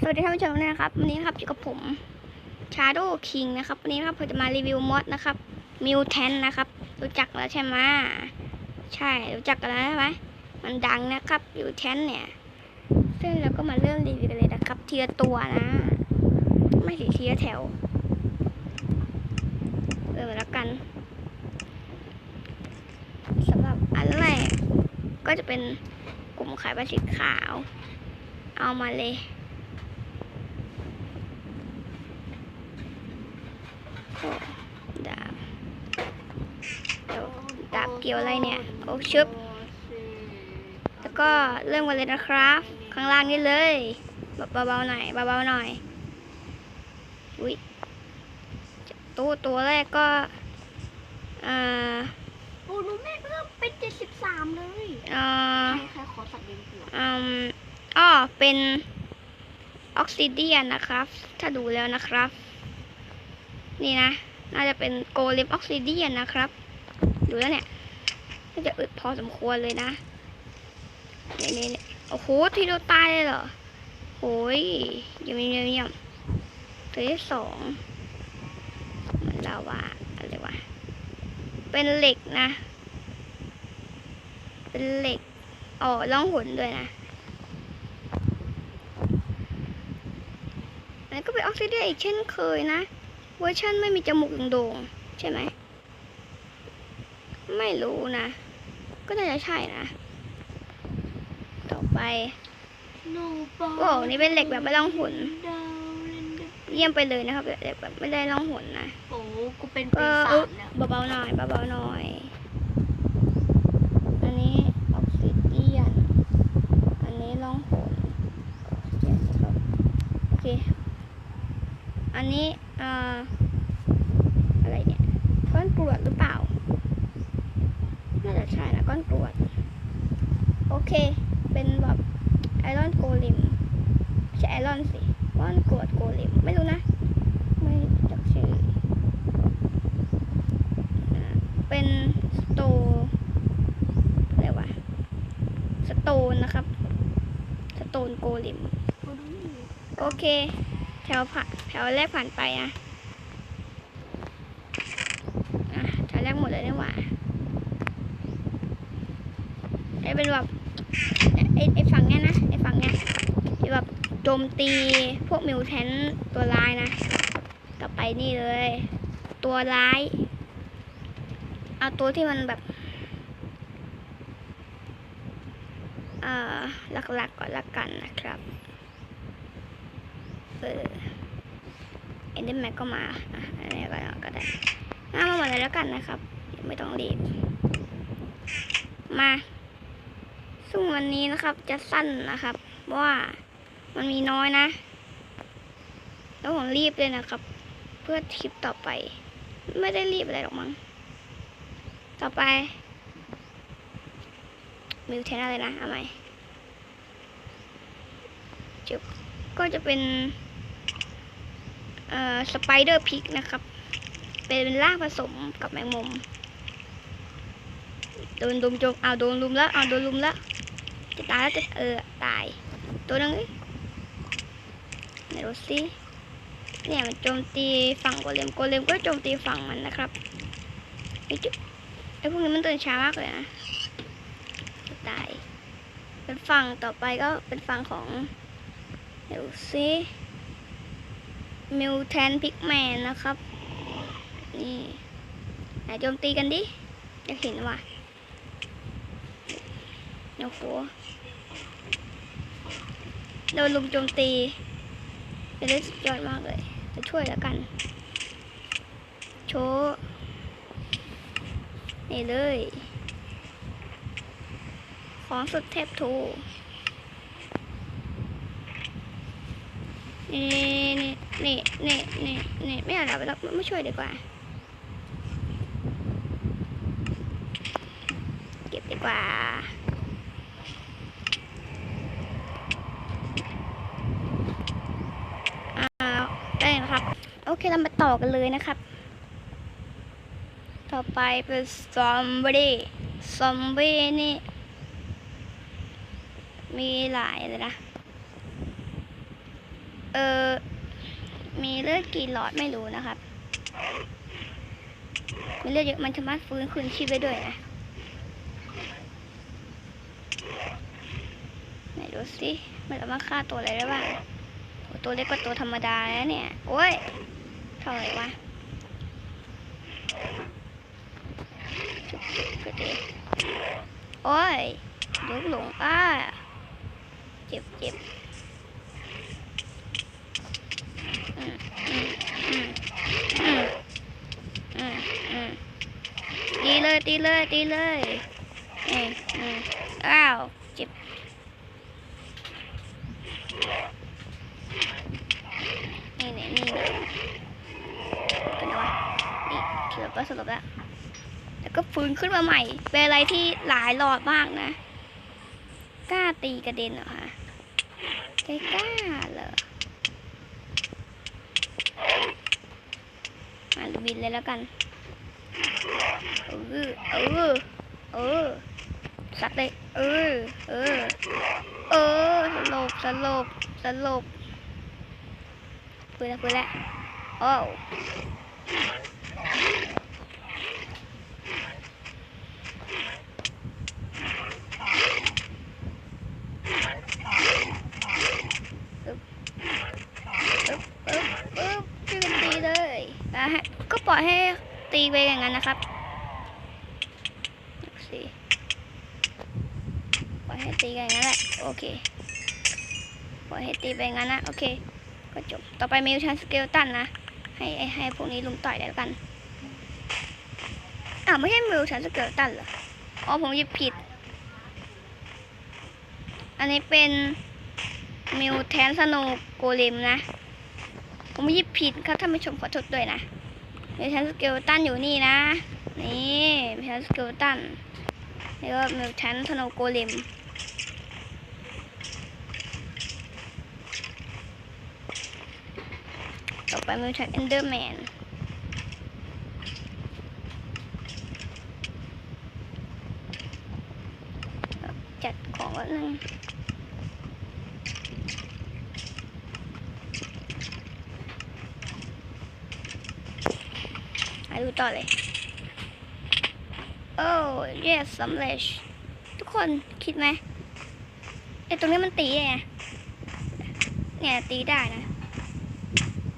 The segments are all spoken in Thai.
สวัสดีท่านผู้ชมนะครับ วันนี้ครับอยู่กับผม Shadow King นะครับ วันนี้นะครับผมจะมารีวิวมอดนะครับมิวแทนนะครับ รู้จักแล้วใช่ไหมใช่รู้จักกันแล้วใช่ไหมมันดังนะครับมิวแทนเนี่ย ซึ่งเราก็มาเริ่มรีวิวกันเลยนะครับ เทีละตัวนะ ไม่สิทีละแถวเออแล้วกันสำหรับอันแรกก็จะเป็นกลุ่มขายใบสีขาว เอามาเลย โอ้ ดาบเดี๋ยวดาบเกี่ยวอะไรเนี่ย โอ้ชึบ แล้วก็เริ่มกันเลยนะครับ ข้างล่างนี่เลยเบาๆหน่อยเบาๆหน่อย อุ้ยตัวตัวแรกก็อ่าปูนูแม่เพิ่มเป็นเจ็ดสิบสามเลยอ่าใครใครขอสัตว์เลี้ยงหัวอืมอ้อเป็นออกซิเดียนนะครับ ถ้าดูแล้วนะครับ นี่นะ น่าจะเป็นโกเลมออกซิเดียนนะครับ ดูแล้วเนี่ยน่าจะอึดพอสมควรเลยนะนี่นี่นี่โอ้โห ทีเดียวตายเลยเหรอโอ้ยเยี่ยมเยี่ยมเยี่ยมตัวที่สองมันลาวาอะไรวะ เป็นเหล็กนะ เป็นเหล็กอ๋อล่องหนด้วยนะอันนี้ก็เป็นออกซิเดียนอีกเช่นเคยนะ เวอร์ชันไม่มีจมูกโด่งๆใช่ไหม ไม่รู้นะ ก็น่าจะใช่นะ ต่อไปโนบอโอ้นี่เป็นเหล็กแบบไม่ต้องหุ่นดาวเรนเดอร์เยี่ยมไปเลยนะครับเหล็กแบบไม่ได้ล่องหนนะ โอ้กูเป็นเอปีอศาเออจแล้วเบาๆหน่อยเบาๆหน่อย อันนี้ออกซิเดียน อันนี้ล่องหนเจ็ดครับโอเค อันนี้เอ่ออะไรเนี่ย ก้อนก รวดหรือเปล่า น่าจะใช่นะก้อนกรวด โอเค เป็นแบบไอรอนโกลิมไม่ใช่ไอรอนสิก้อนกรวดโกลิมไม่รู้นะ ไม่จักชื่อ เป็นสโตอะไรวะ สโตนนะครับ สโตนโกลิม โอเค แถวผ่านแถวแรกผ่านไปนะอะแถวแรกหมดเลยนี่หว่าไอ้เป็นแบบ ไอ้ไอ้ฝั่งเนี้ยนะไอ้ฝั่งเนี้ยที่แบบโจมตีพวกมิวแทนตัวร้ายนะกลับไปนี่เลย ตัวร้ายเอาตัวที่มันแบบเอ่อหลักๆก่อนละกันนะครับเออเอ็นเดอร์แม็กก็มาอะอันนี้ก็ก็ได้มาหมดเลยแล้วกันนะครับ ไม่ต้องรีบมา ซึ่งวันนี้นะครับจะสั้นนะครับว่ามันมีน้อยนะ แล้วผมรีบเลยนะครับ เพื่อคลิปต่อไป ไม่ได้รีบอะไรหรอกมั้งต่อไปมิวเทนอะไรนะเอาใหมจุบก็จะเป็น เอ่อสไปเดอร์พิกนะครับ เป็นร่างผสมกับแมงมุมโดนลุมจมเอาโดนลุมแล้วเอาโดนลุมแล้ว จะตายแล้วจะเออตาย ตัวนึงไหนดูสิเนี่ยมันโจมตีฝั่งโกเลมโกเลมก็โจมตีฝั่งมันนะครับไอ้จุ๊บไอ้พวกนี้มันตื่นช้ามากเลยนะจะตาย เป็นฝั่งต่อไปก็เป็นฝั่งของเดี๋ยวสิมิวแทนพิกแมนนะครับ นี่ไหนโจมตีกันดิอยากเห็นว่ะ โอ้โหโดนลุมโจมตีเป็นเรื่องสุดยอดมากเลยจะช่วยแล้วกัน โชว์นี่เลย ของสุดเทพทูนี่นี่นี่นี่นี่ไม่เอาแล้วไม่ต้องไม่ช่วยดีกว่า เก็บดีกว่าได้นะครับ โอเคเรามาต่อกันเลยนะครับ ต่อไปเป็นซอมบี้ซอมบี้นี่ มีหลายเลยนะ เออ มีเลือดกี่หลอดไม่รู้นะครับ มีเลือดเยอะมันสามารถฟื้นคืนชีพได้ด้วยนะไหนดูสิมันสามารถฆ่าตัวอะไรได้บ้างตัวเล็กกว่าตัวธรรมดาแล้วเนี่ย โอ้ย เท่าไหร่วะจุดจุดจุดดิโอ้ยลุกหลง แล้วสลบแล้ว แล้วก็ฟื้นขึ้นมาใหม่ เป็นอะไรที่หลายหลอดมากนะ กล้าตีกระเด็นเหรอคะแกกล้าเหรออ่าบินเลยแล้วกัน เออ เออ เออ สักเลย เออ เออ เออ สลบ สลบ สลบฟื้นแล้วฟื้นแล้วโอ้วอึ๊บอึ๊บอึ๊บช่วยกันตีเลยอะฮะก็ป ล่อยให้ตีไปอย่างนั้นนะครับสิปล่อยให้ตีกันอย่างนั้นแหละโอเคปล่อยให้ตีไปอย่างนั้นนะโอเค ก็จบต่อไปมิวชันสเกลตันนะให้ให้พวกนี้ลุมต่อยได้แล้วกันอ้าวไม่ใช่มิวชันสเกลตันเหรออ๋อผมหยิบผิด อันนี้เป็นมิวแทนสโนโกเลมนะ ผมหยิบผิดครับท่านผู้ชมขอโทษด้วยนะ มิวแทนสเกลตันอยู่นี่นะ นี่มิวแทนสเกลตันแล้วก็มิวแทนสโนโกเลมต่อไปมิวแทนเอนเดอร์แมนจัดของแป๊บนึง ดูต่อเลย โอ้ yes สำเร็จ ทุกคนคิดไหมไอ้ตรงนี้มันตีไงเนี่ยตีได้นะ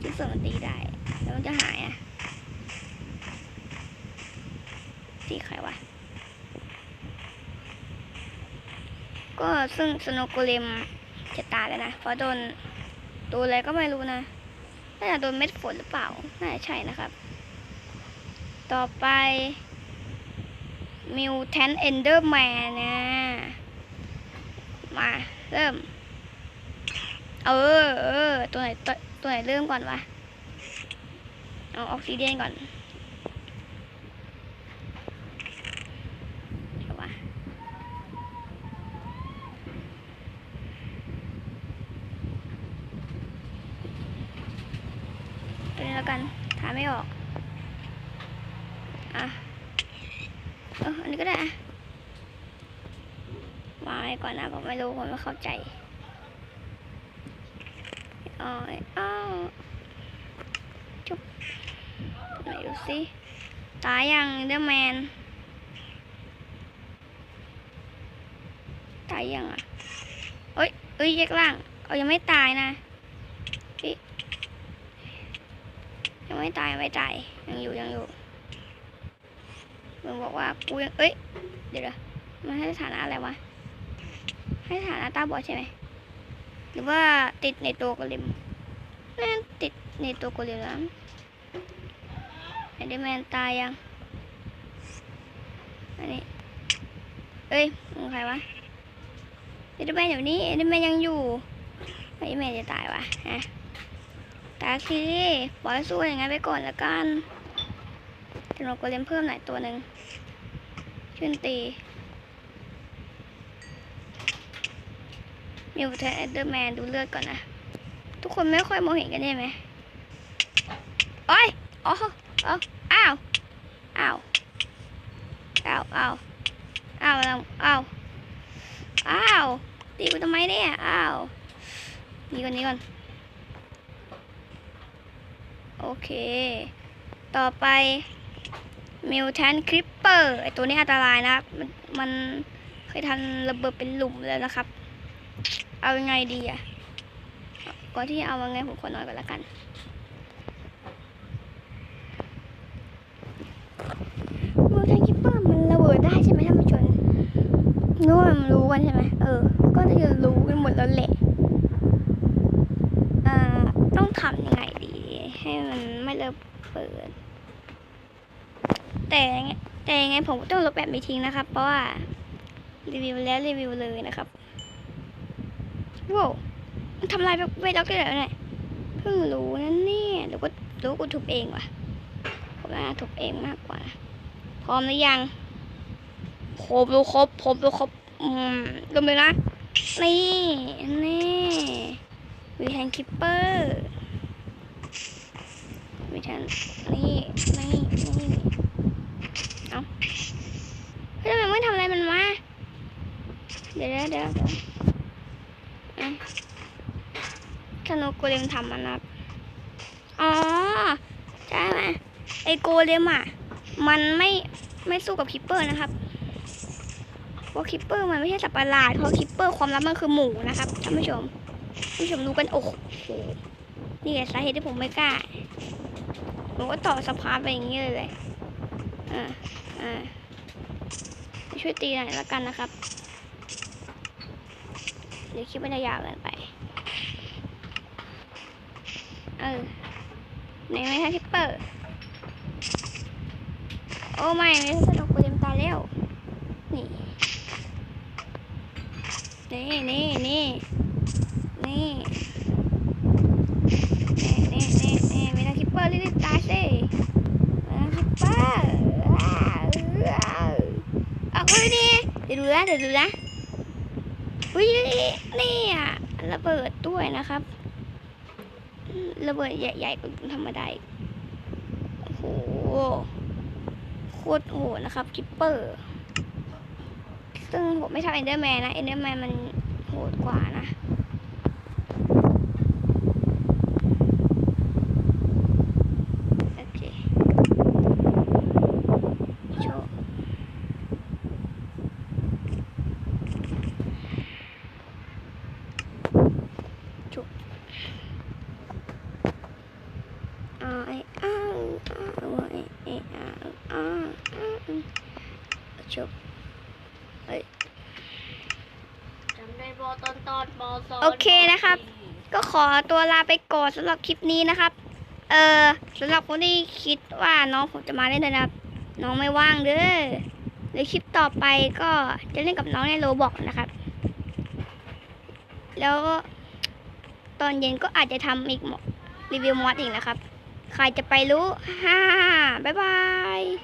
ที่ส่วนมันตีได้ แล้วมันจะหายอะตีใครวะ ก็ซึ่งสโนโกเลมจะตายแล้วนะ เพราะโดนโดนอะไรก็ไม่รู้นะ น่าจะโดนเม็ดฝนหรือเปล่า น่าจะใช่นะครับ ต่อไปมิวแทนเอนเดอร์แมนนะ มา เริ่ม เออเออตัวไหนตัวตัวไหนเริ่มก่อนวะ เอาออกซิเดนก่อนเดี๋ยววะ ตัวนี้แล้วกันทาไม่ออก อะ เอออันนี้ก็ได้อะวางไว้ก่ อนนะผมไม่รู้ผมไม่เข้าใจอ๋ออ้าวจุ๊บไหนดูสิตายยังเดอร์แมนตายยังอะเอ้ยเอ้ยแยกล่างเขายังไม่ตายนะยังไม่ตายไม่ตายยังอยู่ยังอยู่มึงบอกว่ากูยังเอ้ยเดี๋ยวมันให้ฐานะอะไรวะ ให้ฐานะตาบอดใช่ไหม หรือว่าติดในตัวโกเลมนั่ติดในตัวโกเลมแล้วไอเดอร์แมนตายยัง อันนี้ เอ้ยมึงใครวะไอเดอร์แมนอยู่นี่ไอเดอร์แมนยังอยู่ไอเดอร์แมนจะตายวะฮะตาคีปล่อยสู้อย่างงั้นไปก่อนละกันเดี๋ยวเราก็เล่นเพิ่มหน่อยตัวหนึ่งขึ้นตี มิวแทนเอเดอร์แมนดูเลือดก่อนนะ ทุกคนไม่ค่อยมองเห็นกันใช่ไหมโอ้ยอ๋ออ๋ออ้าวอ้าวอ้าวอ้าวอ้าวแล้วอ้าวอ้าวตีกูทำไมเนี่ยอ้าวนี่ก่อนนี้ก่อนโอเค ต่อไปมิวแทนคริปเปอร์ไอตัวนี้อันตรายนะมันมันเคยทันระเบิดเป็นหลุมแล้วนะครับ เอายังไงดีอะก่อนที่จะเอายังไงผมขอนอนก่อนละกัน เมิวแทนคริปเปอร์มันระเบิดได้ใช่ไหมท่านผู้ชมรู้ว่ามันรู้กันใช่ไหมเออ ก็จะรู้กันหมดแล้วแหละอ่าต้องทำยังไงดี ให้มันไม่ระเบิด แต่ยังไงแต่ยังไงผมต้องลบแบบไม่ทิ้งนะครับ เพราะว่ารีวิวแล้วรีวิวเลยนะครับ ว้าวมันทำลายเวทล็อกได้เหรอเนี่ยเพิ่งรู้นะเนี่ยหรือว่าหรือว่ากูทุบเองวะผมน่าทุบเองมากกว่า พร้อมหรือยังครบดูครบครบดูครบอืมเริ่มนะนี่นี่วีแทนคิปเปอร์วีแทนนี่นี่นี่เอาเฮ้ยทำไมไม่ทำอะไรมันมาเดี๋ยวเดี๋ยวเดี๋ยวเดี๋ยวอะ ธนูโกเลมทำมันนะอ๋อ ใช่ไหมไอโกเลมอะ มันไม่ไม่สู้กับคิปเปอร์นะครับเพราะคิปเปอร์มันไม่ใช่สัตว์ประหลาดเพราะคิปเปอร์ความลับมันคือหมูนะครับท่านผู้ชมท่านผู้ชมรู้กันโอ้โหนี่แหละสาเหตุที่ผมไม่กล้าผมก็ต่อสะพานไปอย่างนี้เลยเลยอ่าอ่าช่วยตีหน่อยละกันนะครับ เดี๋ยวคลิปมันจะยาวเกินไป เออไหนไหมคะทิปเปอร์ โอ้ไม่ไม่สนุกกูเต็มตาแล้ว นี่ นี่นี่นี่นี่นี่นี่ไม่ได้คิปเปอร์รีบตาสิคิปเปอร์ออกมาดิเดี๋ยวดูนะเดี๋ยวดูนะวิ่งนี่อะระเบิดด้วยนะครับ ระเบิดใหญ่ๆกว่าธรรมดาโอ้โห โคตรโหดนะครับคิปเปอร์ ซึ่งผมไม่ทำเอนเดอร์แมนนะ เอนเดอร์แมนมันโหดกว่านะ โอเคโชว์จุบอ่าไอ้อ้าวอ้าวไอ้ไอ้อ้าวอ้าวอ้าวจุบ จำได้บ อตอนตอนบอสอนโอเคนะครับ ก็ขอตัวลาไปก่อนสำหรับคลิปนี้นะครับ เออสำหรับคนที่คิดว่าน้องผมจะมาเล่นด้วยนะครับ น้องไม่ว่างเด้อเดี๋ยวคลิปต่อไปก็จะเล่นกับน้องในโรบอกนะครับ แล้วตอนเย็นก็อาจจะทำอีกรีวิวมอดอีกนะครับ ใครจะไปรู้ฮ่าบ๊ายบาย